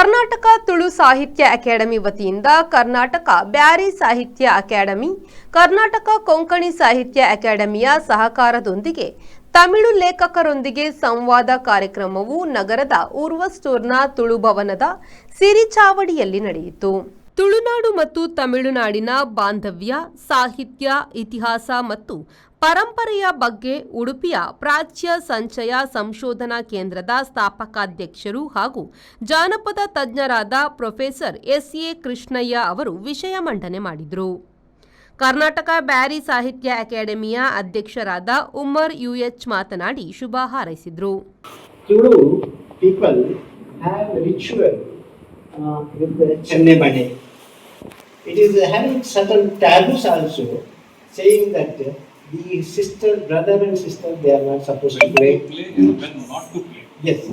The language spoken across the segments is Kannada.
ಕರ್ನಾಟಕ ತುಳು ಸಾಹಿತ್ಯ ಅಕಾಡೆಮಿ ವತಿಯಿಂದ ಕರ್ನಾಟಕ ಬ್ಯಾರಿ ಸಾಹಿತ್ಯ ಅಕಾಡೆಮಿ, ಕರ್ನಾಟಕ ಕೊಂಕಣಿ ಸಾಹಿತ್ಯ ಅಕಾಡೆಮಿಯ ಸಹಕಾರದೊಂದಿಗೆ ತಮಿಳು ಲೇಖಕರೊಂದಿಗೆ ಸಂವಾದ ಕಾರ್ಯಕ್ರಮವು ನಗರದ ಉರ್ವಸ್ಟೂರ್ನ ತುಳು ಭವನದ ಸಿರಿಚಾವಡಿಯಲ್ಲಿ ನಡೆಯಿತು. ತುಳುನಾಡು ಮತ್ತು ತಮಿಳುನಾಡಿನ ಬಾಂಧವ್ಯ, ಸಾಹಿತ್ಯ, ಇತಿಹಾಸ ಮತ್ತು ಪರಂಪರೆಯ ಬಗ್ಗೆ ಉಡುಪಿಯ ಪ್ರಾಚ್ಯ ಸಂಚಯ ಸಂಶೋಧನಾ ಕೇಂದ್ರದ ಸ್ಥಾಪಕಾಧ್ಯಕ್ಷರು ಹಾಗೂ ಜಾನಪದ ತಜ್ಞರಾದ ಪ್ರೊಫೆಸರ್ ಎಸ್ ಎ ಕೃಷ್ಣಯ್ಯ ಅವರು ವಿಷಯ ಮಂಡನೆ ಮಾಡಿದರು. ಕರ್ನಾಟಕ ಬ್ಯಾರಿ ಸಾಹಿತ್ಯ ಅಕಾಡೆಮಿಯ ಅಧ್ಯಕ್ಷರಾದ ಉಮರ್ ಯುಎಚ್ ಮಾತನಾಡಿ ಶುಭ ಹಾರೈಸಿದರು. saying that the sister, brother and sister, they are not supposed to play. play and when not to play. Yes.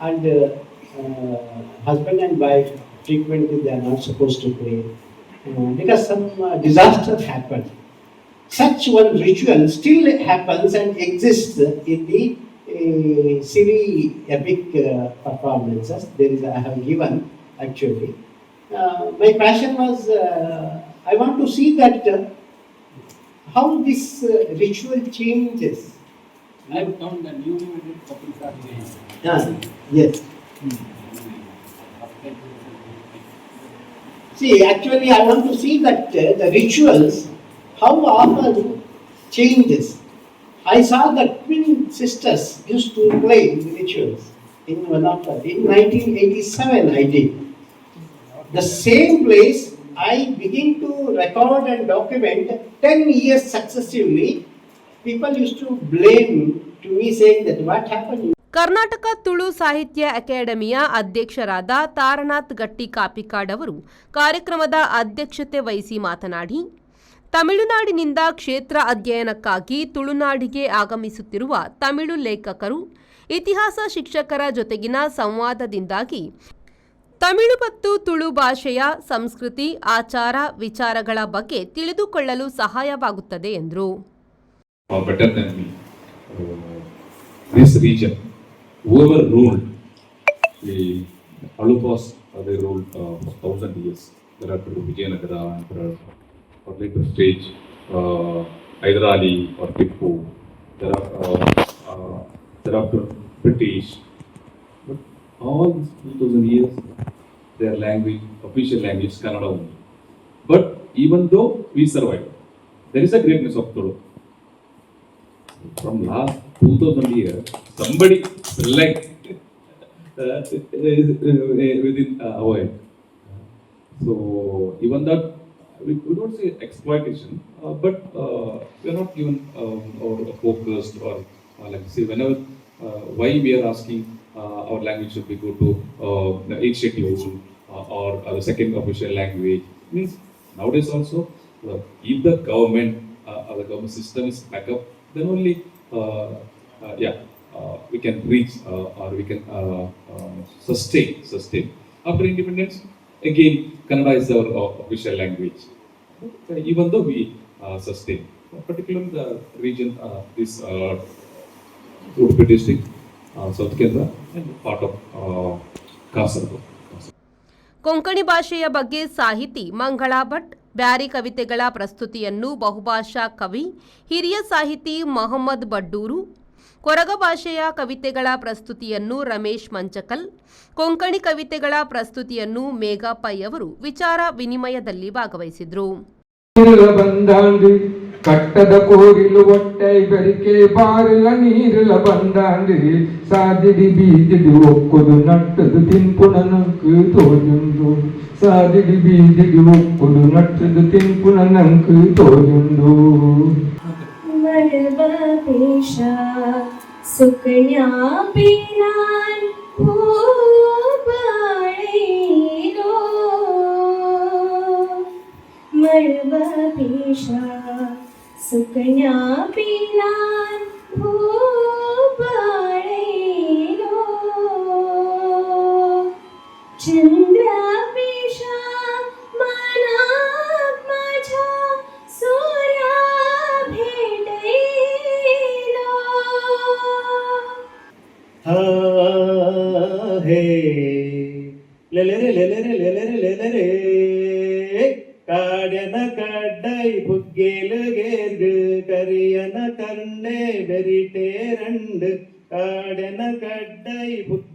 And uh, uh, husband and wife frequently they are not supposed to play uh, because some uh, disaster happened. Such one ritual still happens and exists in the uh, Siri epic uh, performances. There is I have given actually. Uh, my passion was uh, I want to see that uh, how this uh, ritual changes. I have found that newly wedded couples are playing. Yeah, yes. See, actually, I want to see that uh, the rituals, how often changes. I saw that twin sisters used to play the rituals in one of the, in 1987 I did. The same place I begin to record and document 10 years successively. People used to blame to me saying that what happened Karnataka Tulu ಸಾಹಿತ್ಯ ಅಕಾಡೆಮಿಯ ಅಧ್ಯಕ್ಷರಾದ ತಾರನಾಥ್ ಗಟ್ಟಿ ಕಾಪಿಕಾಡ್ ಅವರು ಕಾರ್ಯಕ್ರಮದ ಅಧ್ಯಕ್ಷತೆ ವಹಿಸಿ ಮಾತನಾಡಿ, ತಮಿಳುನಾಡಿನಿಂದ ಕ್ಷೇತ್ರ ಅಧ್ಯಯನಕ್ಕಾಗಿ ತುಳುನಾಡಿಗೆ ಆಗಮಿಸುತ್ತಿರುವ ತಮಿಳು ಲೇಖಕರು, ಇತಿಹಾಸ ಶಿಕ್ಷಕರ ಜೊತೆಗಿನ ಸಂವಾದದಿಂದಾಗಿ ತಮಿಳು ಮತ್ತು ತುಳು ಭಾಷೆಯ ಸಂಸ್ಕೃತಿ ಆಚಾರ ವಿಚಾರಗಳ ಬಗ್ಗೆ ತಿಳಿದುಕೊಳ್ಳಲು ಸಹಾಯವಾಗುತ್ತದೆ ಎಂದರು. Uh, uh, uh, uh, uh, uh, British. But all these 2000 years, their language, official language, Kannada only. But even though we survived, there is a greatness of Tulu. From last 2000 years, somebody select uh, within uh, our. So even that, we, don't say exploitation, uh, but uh, we are not even um, or focused or uh, like say whenever uh, why we are asking uh, our language should be go to uh, the uh, or the second official language means nowadays also uh, if the government uh, or the government system is back up then only uh, yeah we can reach or we can sustain sustain. After independence again kannada is our official language. Even though we sustain particularly the region this Udupi district uh, south Kerala and part of uh, Kasaragod Konkani ಭಾಷೆಯ ಬಗ್ಗೆ ಸಾಹಿತಿ ಮಂಗಳಾ ಭಟ್, ಬ್ಯಾರಿ ಕವಿತೆಗಳ ಪ್ರಸ್ತುತಿಯನ್ನು ಬಹುಭಾಷಾ ಕವಿ, ಹಿರಿಯ ಸಾಹಿತಿ ಮೊಹಮ್ಮದ್ ಬಡ್ಡೂರು, ಕೊರಗ ಭಾಷೆಯ ಕವಿತೆಗಳ ಪ್ರಸ್ತುತಿಯನ್ನು ರಮೇಶ್ ಮಂಚಕಲ್, ಕೊಂಕಣಿ ಕವಿತೆಗಳ ಪ್ರಸ್ತುತಿಯನ್ನು ಮೇಘಾ ಪೈ ಅವರು ವಿಚಾರ ವಿನಿಮಯದಲ್ಲಿ ಭಾಗವಹಿಸಿದರು. ಕಟ್ಟದ ಕೋರಿಲು ಒಟ್ಟೈಗರಿಕೆ ಬಾರಿಲ ನೀರಿಲ ಬಂದಾಂಡಿ സാധ്യടി ബീജടി ഒക്കൊതു നട്ടത് തിൻപുണനക്ക് തോന്നുന്നു. സാധ്യടി ബീജടി ഒക്കൊതു നട്ടത് തിൻപുണനക്ക് തോന്നുന്നു. സുകന്യാ चंद्र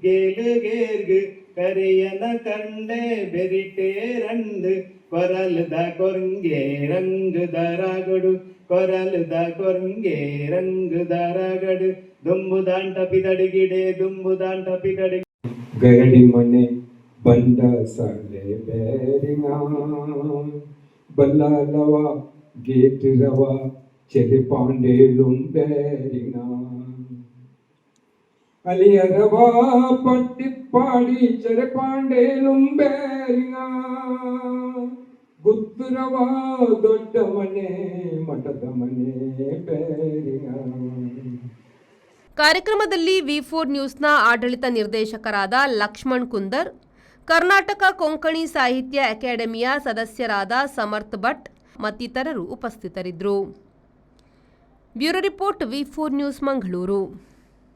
ಬುಗ್ಗೇಲುಗೇರ್ಗು ಕರಿಯನ ಕಂಡೆ ಬೆರಿಟೆ ರಂಡು ಕೊರಲ್ದ ಕೊರಂಗೆ ರಂಗುದ ರಾಗಡು ಕೊರಲ್ದ ಕೊರಂಗೆ ರಂಗುದ ರಾಗಡು ದುಂಬುದಾಂಟ ಪಿದಡಿಗಿಡೆ ದುಂಬುದಾಂಟ ಪಿದಡಿ ಗರಡಿ ಮನೆ ಬಂದ ಸಲೆ ಬೇರಿನ ಬಲ್ಲಾಲವ ಗೇಟಿರವ ಚೆರಿ ಪಾಂಡೇಲುಂ ಬೇರಿನ ಪಟ್ಟಿಪ್ಪಾಡಿ ಚೆರೆ ಪಾಂಡೇಲುಂ ಬೇರಿನ ಗುತ್ತುರವ ದೊಡ್ಡ ಮನೆ, ಮಠದ ಮನೆ ಕಾರ್ಯಕ್ರಮದಲ್ಲಿ ವಿ ಫೋರ್ ನ್ಯೂಸ್ನ ಆಡಳಿತ ನಿರ್ದೇಶಕರಾದ ಲಕ್ಷ್ಮಣ್ ಕುಂದರ್, ಕರ್ನಾಟಕ ಕೊಂಕಣಿ ಸಾಹಿತ್ಯ ಅಕಾಡೆಮಿಯ ಸದಸ್ಯರಾದ ಸಮರ್ಥ್ ಭಟ್ ಮತ್ತಿತರರು ಉಪಸ್ಥಿತರಿದ್ದರು. Bureau report V four news Mangaluru.